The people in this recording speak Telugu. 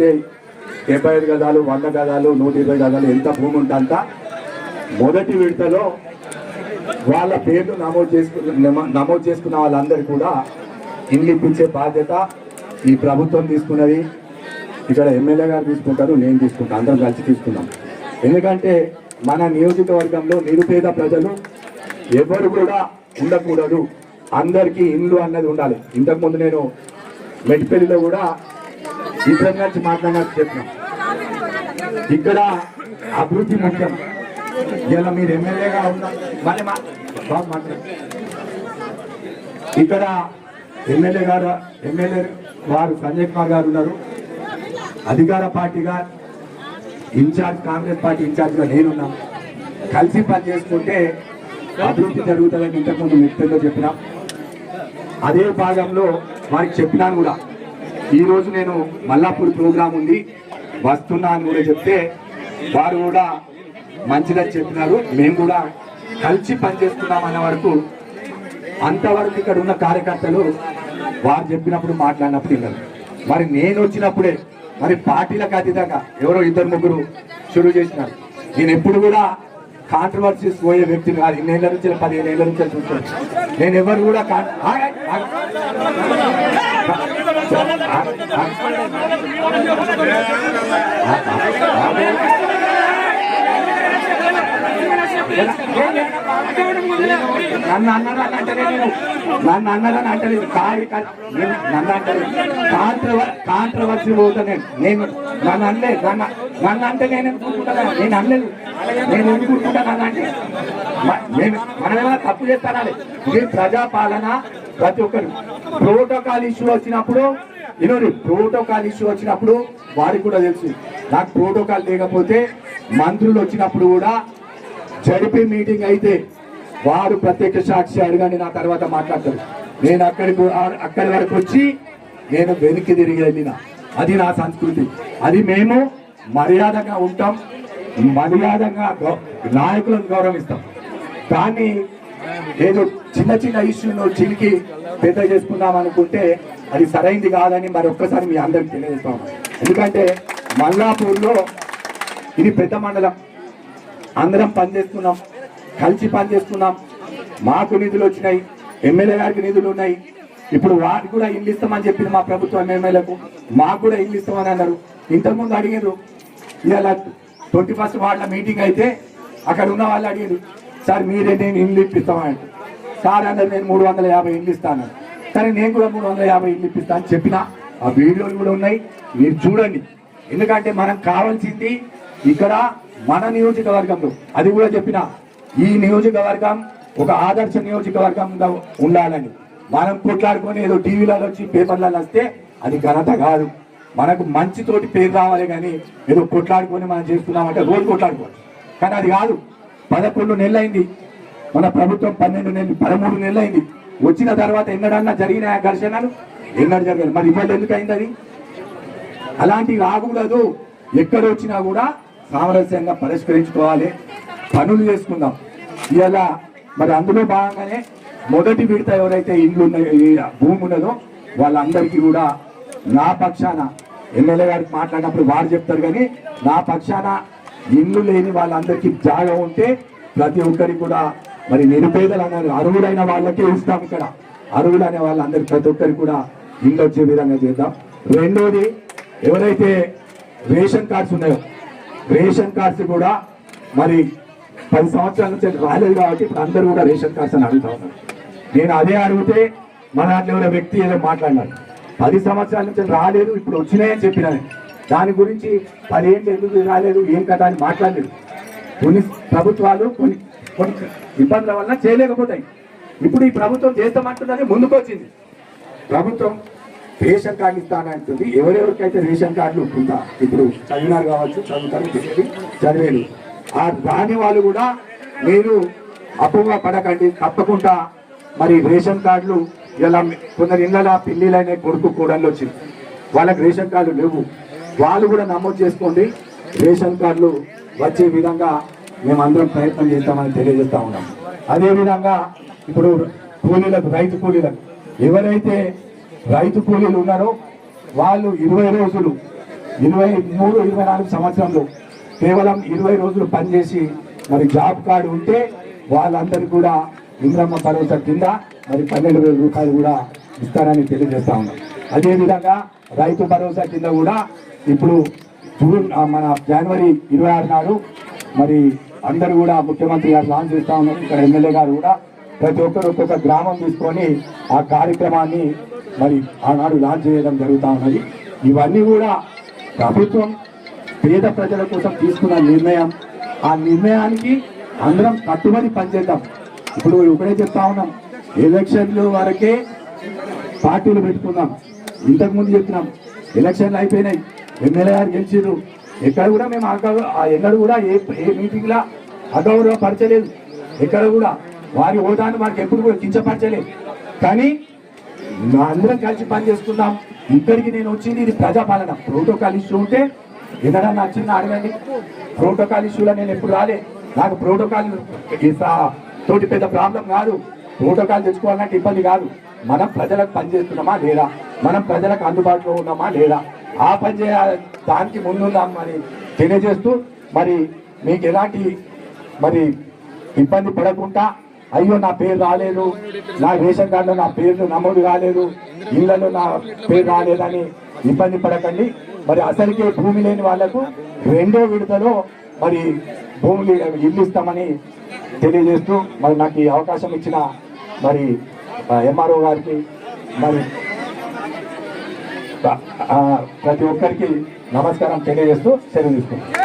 ఎవరికైతే డెబ్బై ఐదు గదాలు వంద గదాలు నూట ఇరవై గదాలు ఎంత భూమి ఉంటుందంత మొదటి విడతలో వాళ్ళ పేర్లు నమోదు చేసుకున్న నమోదు చేసుకున్న వాళ్ళందరూ కూడా ఇల్లు ఇప్పించే బాధ్యత ఈ ప్రభుత్వం తీసుకున్నది. ఇక్కడ ఎమ్మెల్యే గారు తీసుకుంటారు నేను తీసుకుంటాను అందరం కలిసి తీసుకున్నాం ఎందుకంటే మన నియోజకవర్గంలో నిరుపేద ప్రజలు ఎవరు కూడా ఉండకూడదు. అందరికీ ఇండ్లు అన్నది ఉండాలి. ఇంతకుముందు నేను మెట్పల్లిలో కూడా ఇద్దరం కలిసి మాట్లాడినట్టు ఇక్కడ అభివృద్ధి ముఖ్యం. ఇలా మీరు ఎమ్మెల్యేగా ఉన్నారు మళ్ళీ మా- మాట్లాడు. ఇక్కడ ఎమ్మెల్యే గారు ఎమ్మెల్యే వారు సంజయ్ కుమార్ గారు ఉన్నారు. అధికార పార్టీగా ఇన్ఛార్జ్ కాంగ్రెస్ పార్టీ ఇన్ఛార్జ్గా నేనున్నాను కలిసి పని చేసుకుంటే అభివృద్ధి జరుగుతుందని ఇంతకుముందు మిత్రుల్లో చెప్పినా. అదే భాగంలో వారికి చెప్పినాను కూడా. ఈరోజు నేను మల్లాపూర్ ప్రోగ్రాం ఉంది. వస్తున్నా అని కూడా చెప్తే వారు కూడా మంచిగా చెప్పినారు. మేము కూడా కలిసి పనిచేస్తున్నాం అనే వరకు అంతవరకు ఇక్కడ ఉన్న కార్యకర్తలు వారు చెప్పినప్పుడు మాట్లాడినప్పుడు ఇన్నారు మరి నేను వచ్చినప్పుడే మరి పార్టీలకు అతీతంగా ఎవరో ఇద్దరు ముగ్గురు షురూ చేసినారు. నేను ఎప్పుడు కూడా కాంట్రవర్సీస్ పోయే వ్యక్తిని కాదు ఇన్నేళ్ళ నుంచి పదిహేను ఏళ్ళ నుంచి చూస్తాను నేను ఎవరు కూడా నన్ను అన్నారని అంటలేదు నన్ను అన్నారని అంటలేదు కాదు కాదు. నేను నన్ను అంటలేదు కాంట్రవ కాంట్రవర్సీ పోతా నేను నేను నన్ను అనలేదు నన్ను నన్ను అంటే నేను ఎందుకుంటున్నా నేను అనలేదు నేను ఎందుకుంటున్నా నన్ను అంటే నేను తప్పు చేస్తానాలి ఇది ప్రజాపాలన. ప్రతి ఒక్కరు. ప్రోటోకాల్ ఇష్యూ వచ్చినప్పుడు ఇనోరి ప్రోటోకాల్ ఇష్యూ వచ్చినప్పుడు వారికి కూడా తెలుసు. నాకు ప్రోటోకాల్ లేకపోతే మంత్రులు వచ్చినప్పుడు కూడా జరిపే మీటింగ్ అయితే వారు ప్రత్యక్ష సాక్షి అడగండి నా తర్వాత మాట్లాడతారు నేను అక్కడికి అక్కడి వరకు వచ్చి నేను వెనక్కి తిరిగి వెళ్ళిన. అది నా సంస్కృతి. అది మేము మర్యాదగా ఉంటాం. మర్యాదగా గౌ- నాయకులను గౌరవిస్తాం. కానీ ఏదో చిన్న చిన్న ఇష్యూను చిలికి పెద్ద చేసుకుందాం అనుకుంటే అది సరైంది కాదని మరి ఒక్కసారి మీ అందరికి తెలియజేస్తాం. ఎందుకంటే మల్లాపూర్లో ఇది పెద్ద మండలం. అందరం పనిచేస్తున్నాం కలిసి పనిచేస్తున్నాం మాకు నిధులు వచ్చినాయి ఎమ్మెల్యే గారికి నిధులు ఉన్నాయి. ఇప్పుడు వారికి కూడా ఇల్లు ఇస్తామని చెప్పింది మా ప్రభుత్వం ఎమ్మెల్యేలకు. మాకు కూడా ఇల్లు ఇస్తామని అన్నారు. ఇంతకుముందు అడిగారు ఇలా ట్వంటీ ఫస్ట్ వాళ్ళ మీటింగ్ అయితే అక్కడ ఉన్న వాళ్ళు అడిగారు సార్ మీరే నేను ఇల్లు ఇప్పిస్తామని సార్ అన్నారు నేను మూడు వందల యాభై ఇల్లు ఇస్తాను. సరే నేను కూడా మూడు వందల యాభై ఇల్లు ఇప్పిస్తా అని చెప్పిన. ఆ వీడియోలు కూడా ఉన్నాయి మీరు చూడండి. ఎందుకంటే మనం కావాల్సింది ఇక్కడ మన నియోజకవర్గంలో అది కూడా చెప్పిన ఈ నియోజకవర్గం ఒక ఆదర్శ నియోజకవర్గంగా ఉండాలని. మనం కొట్లాడుకొని ఏదో టీవీలలో వచ్చి పేపర్లలో వస్తే అది ఘనత కాదు. మనకు మంచితోటి పేరు రావాలి కానీ ఏదో కొట్లాడుకొని మనం చేస్తున్నామంటే రోజు కొట్లాడుకోవాలి. కానీ అది కాదు. పదకొండు నెలలైంది. మన ప్రభుత్వం పన్నెండు నెలలు పదమూడు నెలలైంది. వచ్చిన తర్వాత ఎన్నడన్నా జరిగిన ఘర్షణలు? ఎన్నడ జరగాలి మరి ఇవాళ ఎందుకు అయింది అది? అలాంటివి రాకూడదు. ఎక్కడ వచ్చినా కూడా సామరస్యంగా పరిష్కరించుకోవాలి. పనులు చేసుకుందాం. ఇలా మరి అందులో భాగంగానే మొదటి విడత ఎవరైతే ఇండ్లు ఉన్నాయో భూమి ఉన్నదో వాళ్ళందరికీ కూడా నా పక్షాన ఎమ్మెల్యే గారికి మాట్లాడినప్పుడు వారు చెప్తారు కానీ నా పక్షాన ఇల్లు లేని వాళ్ళందరికీ జాగా ఉంటే ప్రతి ఒక్కరికి కూడా మరి నిరుపేదలు అన్నారు అరువులైన వాళ్ళకే ఇస్తాం ఇక్కడ. అర్హులైన వాళ్ళందరికీ ప్రతి ఒక్కరికి కూడా ఇల్లు వచ్చే విధంగా చేద్దాం. రెండోది ఎవరైతే రేషన్ కార్డ్స్ ఉన్నాయో రేషన్ కార్డ్స్ కూడా మరి పది సంవత్సరాల నుంచి రాలేదు కాబట్టి ఇప్పుడు అందరూ కూడా రేషన్ కార్డ్స్ అని అడుగుతా ఉన్నారు. నేను అదే అడిగితే మన దాంట్లో ఎవరో వ్యక్తి ఏదో మాట్లాడినారు. పది సంవత్సరాల నుంచి రాలేదు ఇప్పుడు వచ్చినాయని చెప్పిన దాని గురించి పదేళ్ళు ఎందుకు రాలేదు ఏం కదా అని మాట్లాడలేదు. కొన్ని ప్రభుత్వాలు కొన్ని కొన్ని ఇబ్బందుల వల్ల చేయలేకపోతాయి. ఇప్పుడు ఈ ప్రభుత్వం చేస్తామంటుందని ముందుకు వచ్చింది ప్రభుత్వం రేషన్ కార్డు ఇస్తానంటుంది ఎవరెవరికైతే రేషన్ కార్డులు ఉంటుందా? ఇప్పుడు చదివినారు కావచ్చు చదువుతారు తెలియదు. ఆ రాని వాళ్ళు కూడా మీరు అప్పుగా పడకండి తప్పకుండా మరి రేషన్ కార్డులు ఇలా కొందరు ఇళ్ళ పిల్లిలైన కొడుకు కూడళ్ళు వచ్చింది వాళ్ళకి రేషన్ కార్డులు లేవు. వాళ్ళు కూడా నమోదు చేసుకోండి. రేషన్ కార్డులు వచ్చే విధంగా మేమందరం ప్రయత్నం చేస్తామని తెలియజేస్తా ఉన్నాం. అదేవిధంగా ఇప్పుడు కూలీలకు రైతు కూలీలకు ఎవరైతే రైతు కూలీలు ఉన్నారో వాళ్ళు ఇరవై రోజులు ఇరవై మూడు ఇరవై నాలుగు సంవత్సరంలో కేవలం ఇరవై రోజులు పనిచేసి మరి జాబ్ కార్డు ఉంటే వాళ్ళందరికీ కూడా ఇంద్రమ్మ భరోసా కింద మరి పన్నెండు వేల రూపాయలు కూడా ఇస్తారని తెలియజేస్తా ఉన్నాం. అదేవిధంగా రైతు భరోసా కింద కూడా ఇప్పుడు జూన్ మన జనవరి ఇరవై ఆరు నాడు మరి అందరూ కూడా ముఖ్యమంత్రి గారు లాంచ్ చేస్తా ఉన్నారు. ఇక్కడ ఎమ్మెల్యే గారు కూడా ప్రతి ఒక్కరు ఒక్కొక్క గ్రామం తీసుకొని ఆ కార్యక్రమాన్ని మరి ఆనాడు లాంచ్ చేయడం జరుగుతూ ఉన్నది. ఇవన్నీ కూడా ప్రభుత్వం పేద ప్రజల కోసం తీసుకున్న నిర్ణయం. ఆ నిర్ణయానికి అందరం కట్టుబడి పనిచేద్దాం. ఇప్పుడు ఒకటే చెప్తా ఉన్నాం. ఎలక్షన్లు వరకే పార్టీలు పెట్టుకున్నాం ఇంతకుముందు చెప్తున్నాం చెప్పినాం ఎలక్షన్లు అయిపోయినాయి. ఎమ్మెల్యే గారు గెలిచిర్రు. ఎక్కడ కూడా మేము అగౌ ఆ ఎన్నడూ కూడా ఏ ఏ మీటింగ్లా అగౌరవ పరచలేదు. ఎక్కడ కూడా వారి ఓటాన్ని మాకు ఎప్పుడు కూడా కించపరచలేదు. కానీ అందరం కలిసి పని ఇక్కడికి నేను వచ్చింది ఇది ప్రజాపాలన. ప్రోటోకాల్ ఇష్యూ ఉంటే ఏదైనా చిన్న అడగండి. ప్రోటోకాల్ ఇష్యూలో నేను ఎప్పుడు రాలే. నాకు ప్రోటోకాల్ తోటి పెద్ద ప్రాబ్లం కాదు. ప్రోటోకాల్ తెచ్చుకోవాలంటే ఇబ్బంది కాదు. మనం ప్రజలకు పనిచేస్తున్నామా లేదా? మనం ప్రజలకు అందుబాటులో ఉన్నామా లేదా? ఆ పని చేయ దానికి ముందుందాం అని తెలియజేస్తూ మరి మీకు ఎలాంటి మరి ఇబ్బంది పడకుండా అయ్యో నా పేరు రాలేదు నా రేషన్ కార్డులో నా పేరు నమోదు కాలేదు ఇళ్ళలో నా పేరు రాలేదని ఇబ్బంది పడకండి. మరి అసలుకే భూమి లేని వాళ్ళకు రెండో విడతలో మరి భూములు ఇల్లు ఇస్తామని తెలియజేస్తూ మరి నాకు ఈ అవకాశం ఇచ్చిన మరి ఎంఆర్ఓ గారికి మరి ప్రతి ఒక్కరికి నమస్కారం తెలియజేస్తూ సెలవు తీసుకుంటాను